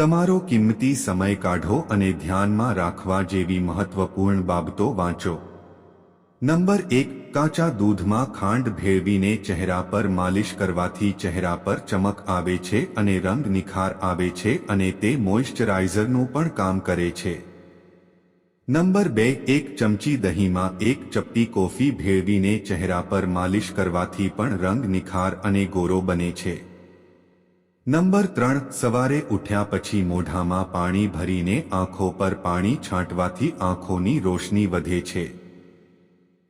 તમારો કિંમતી સમય કાઢો અને ધ્યાનમાં રાખવા જેવી મહત્વપૂર્ણ બાબતો વાંચો. નંબર એક, કાચા દૂધમાં ખાંડ ભેળવીને ચહેરા પર માલિશ કરવાથી ચહેરા પર ચમક આવે છે અને રંગ નિખાર આવે છે અને તે મોઇશ્ચરાઇઝરનું પણ કામ કરે છે. નંબર બે, એક ચમચી દહીંમાં એક ચપટી કોફી ભેળવીને ચહેરા પર માલિશ કરવાથી પણ રંગ નિખાર અને ગોરો બને છે. નંબર ત્રણ, સવારે ઉઠ્યા પછી મોઢામાં પાણી ભરીને આંખો પર પાણી છાંટવાથી આંખોની રોશની વધે છે.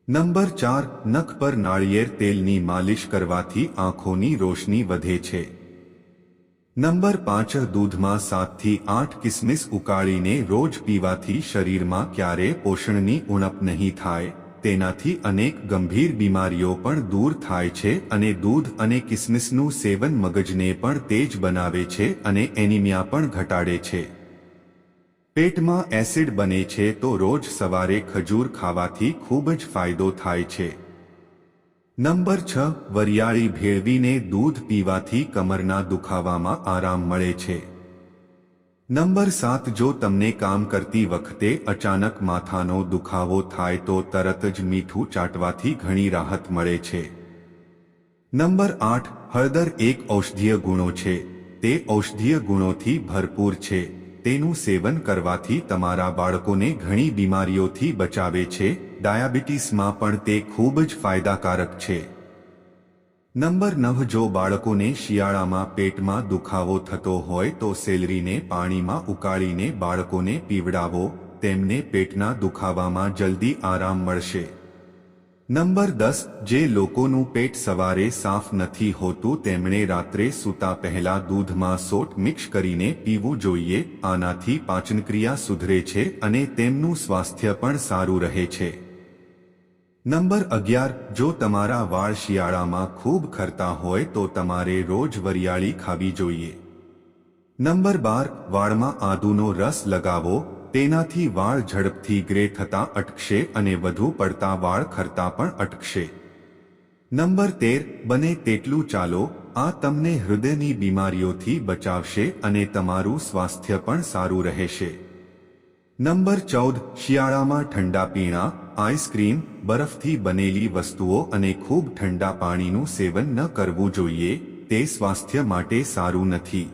નંબર ચાર, નખ પર નાળિયેર તેલની માલિશ કરવાથી આંખોની રોશની વધે છે. નંબર પાંચ, દૂધમાં સાતથી આઠ કિસમિસ ઉકાળીને રોજ પીવાથી શરીરમાં ક્યારે પોષણની ઉણપ નહીં થાય. તેનાથી અનેક ગંભીર બીમારીઓ પણ દૂર થાય છે અને દૂધ અને કિસમિસનું સેવન મગજને પણ તેજ બનાવે છે અને એનિમિયા પણ ઘટાડે છે. પેટમાં એસિડ બને છે તો રોજ સવારે ખજૂર ખાવાથી ખૂબ જ ફાયદો થાય છે. નંબર છ, વરિયાળી ભેળવીને દૂધ પીવાથી કમરના દુખાવામાં આરામ મળે છે. નંબર સાત, જો તમને કામ કરતી વખતે અચાનક માથાનો દુખાવો થાય તો તરત જ મીઠું ચાટવાથી ઘણી રાહત મળે છે. નંબર આઠ, હળદર એક ઔષધીય ગુણો છે. તે ઔષધીય ગુણોથી ભરપૂર છે. તેનું સેવન કરવાથી તમારા બાળકોને ઘણી બીમારીઓથી બચાવે છે. ડાયાબિટીસમાં પણ તે ખૂબ જ ફાયદાકારક છે. નંબર નવ જો બાળકોને શિયાળામાં પેટમાં દુખાવો થતો હોય તો સેલરીને પાણીમાં ઉકાળીને બાળકોને પીવડાવો, તેમને પેટના દુખાવામાં જલ્દી આરામ મળશે. નંબર દસ, જે લોકોનું પેટ સવારે સાફ નથી હોતું તેમણે રાત્રે સૂતા પહેલા દૂધમાં સોટ મિક્સ કરીને પીવું જોઈએ, આનાથી પાચનક્રિયા સુધરે છે અને તેમનું સ્વાસ્થ્ય પણ સારું રહે છે. નંબર અગિયાર, જો તમારા વાળ શિયાળામાં ખૂબ ખરતા હોય તો તમારે રોજ વરિયાળી ખાવી જોઈએ. નંબર બાર, વાળમાં આદુનો રસ લગાવો, તેનાથી વાળ ઝડપથી ગ્રે થતા અટકશે અને વધુ પડતા વાળ ખરતા પણ અટકશે. નંબર તેર, બને તેટલું ચાલો, આ તમને હૃદયની બીમારીઓથી બચાવશે અને તમારું સ્વાસ્થ્ય પણ સારું રહેશે. નંબર ચૌદ, શિયાળામાં ઠંડા પીણા આઈસ્ક્રીમ બરફથી બનેલી વસ્તુઓ અને ખૂબ ઠંડા પાણીનું સેવન ન કરવું જોઈએ, તે સ્વાસ્થ્ય માટે સારું નથી.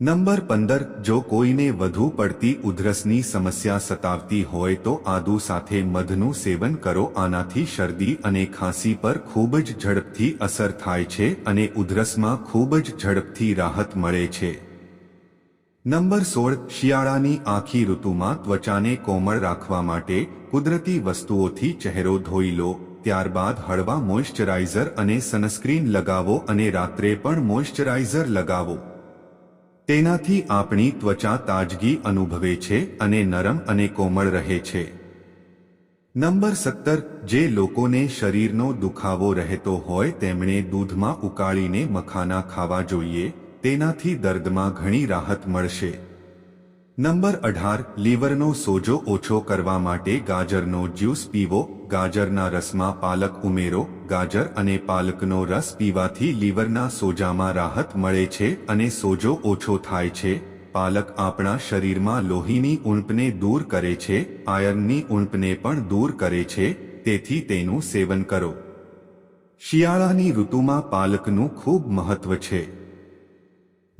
નંબર પંદર, જો કોઈને વધુ પડતી ઉધરસની સમસ્યા સતાવતી હોય તો આદુ સાથે મધનું સેવન કરો, આનાથી શરદી અને ખાંસી પર ખૂબ જ ઝડપથી અસર થાય છે અને ઉધરસમાં ખૂબ જ ઝડપથી રાહત મળે છે. નંબર સોળ, શિયાળાની આખી ઋતુમાં ત્વચાને કોમળ રાખવા માટે કુદરતી વસ્તુઓથી ચહેરો ધોઈ લો, ત્યારબાદ હળવા મોઇશ્ચરાઇઝર અને સનસ્ક્રીન લગાવો અને રાત્રે પણ મોઇશ્ચરાઇઝર લગાવો. તેનાથી આપણી ત્વચા તાજગી અનુભવે છે અને નરમ અને કોમળ રહે છે. નંબર સત્તર, જે લોકોને શરીરનો દુખાવો રહેતો હોય તેમણે દૂધમાં ઉકાળીને મખાના ખાવા જોઈએ તેનાથી દર્દમાં ઘણી રાહત મળશે. નંબર અઢાર, લીવરનો સોજો ઓછો કરવા માટે ગાજરનો જ્યુસ પીવો. ગાજરના રસમાં પાલક ઉમેરો. ગાજર અને પાલકનો રસ પીવાથી લીવરના સોજામાં રાહત મળે છે અને સોજો ઓછો થાય છે. પાલક આપણા શરીરમાં લોહીની ઉણપને દૂર કરે છે, આયર્નની ઉણપને પણ દૂર કરે છે, તેથી તેનું સેવન કરો. શિયાળાની ઋતુમાં પાલકનું ખૂબ મહત્વ છે.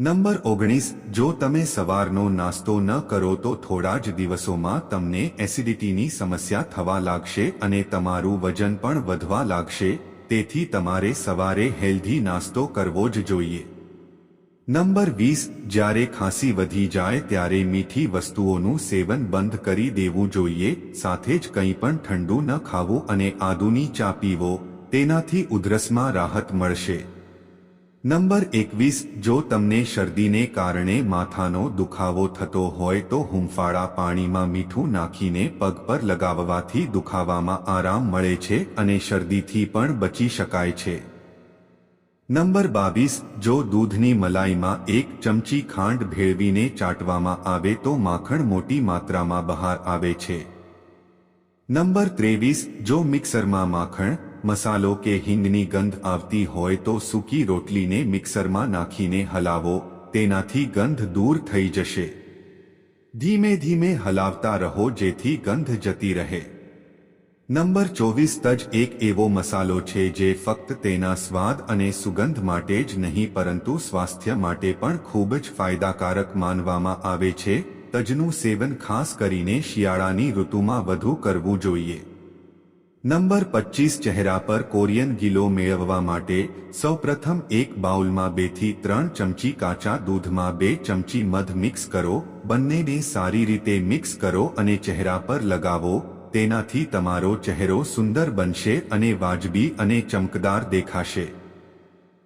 નંબર ઓગણીસ, જો તમે સવારનો નાસ્તો ન કરો તો થોડા જ દિવસોમાં તમને એસિડિટીની સમસ્યા થવા લાગશે અને તમારું વજન પણ વધવા લાગશે, તેથી તમારે સવારે હેલ્ધી નાસ્તો કરવો જ જોઈએ. નંબર વીસ, જ્યારે ખાંસી વધી જાય ત્યારે મીઠી વસ્તુઓનું સેવન બંધ કરી દેવું જોઈએ, સાથે જ કંઈ પણ ઠંડુ ન ખાવું અને આદુની ચા પીવો, તેનાથી ઉધરસમાં રાહત મળશે. નંબર એકવીસ, જો તમને શરદીને કારણે માથાનો દુખાવો થતો હોય તો હુંફાળા પાણીમાં મીઠું નાખીને પગ પર લગાવવાથી દુખાવામાં આરામ મળે છે અને શરદીથી પણ બચી શકાય છે. નંબર બાવીસ, જો દૂધની મલાઈમાં એક ચમચી ખાંડ ભેળવીને ચાટવામાં આવે તો માખણ મોટી માત્રામાં બહાર આવે છે. નંબર ત્રેવીસ, જો મિક્સરમાં માખણ મસાલો કે હિંગની ગંધ આવતી હોય તો સૂકી રોટલીને મિક્સરમાં નાખીને હલાવો, તેનાથી ગંધ દૂર થઈ જશે. ધીમે ધીમે હલાવતા રહો જેથી ગંધ જતી રહે. નંબર ચોવીસ તજ એક એવો મસાલો છે જે ફક્ત તેના સ્વાદ અને સુગંધ માટે જ નહીં, પરંતુ સ્વાસ્થ્ય માટે પણ ખૂબ જ ફાયદાકારક માનવામાં આવે છે. તજનું સેવન ખાસ કરીને શિયાળાની ઋતુમાં વધુ કરવું જોઈએ. નંબર પચીસ ચહેરા પર કોરિયન ગીલો મેળવવા માટે સૌપ્રથમ એક બાઉલમાં બેથી ત્રણ ચમચી કાચા દૂધમાં બે ચમચી મધ મિક્સ કરો, બંનેને સારી રીતે મિક્સ કરો અને ચહેરા પર લગાવો, તેનાથી તમારો ચહેરો સુંદર બનશે અને વાજબી અને ચમકદાર દેખાશે.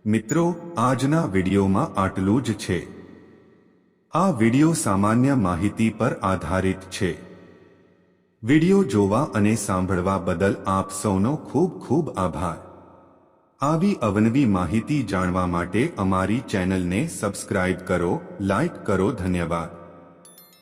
મિત્રો, આજના વિડીયોમાં આટલું જ છે. આ વીડિયો સામાન્ય માહિતી પર આધારિત છે. વીડિયો જોવા અને સાંભળવા બદલ આપ સૌનો ખૂબ ખૂબ આભાર. આવી અવનવી માહિતી જાણવા માટે અમારી ચેનલને સબસ્ક્રાઇબ કરો, લાઇક કરો, ધન્યવાદ.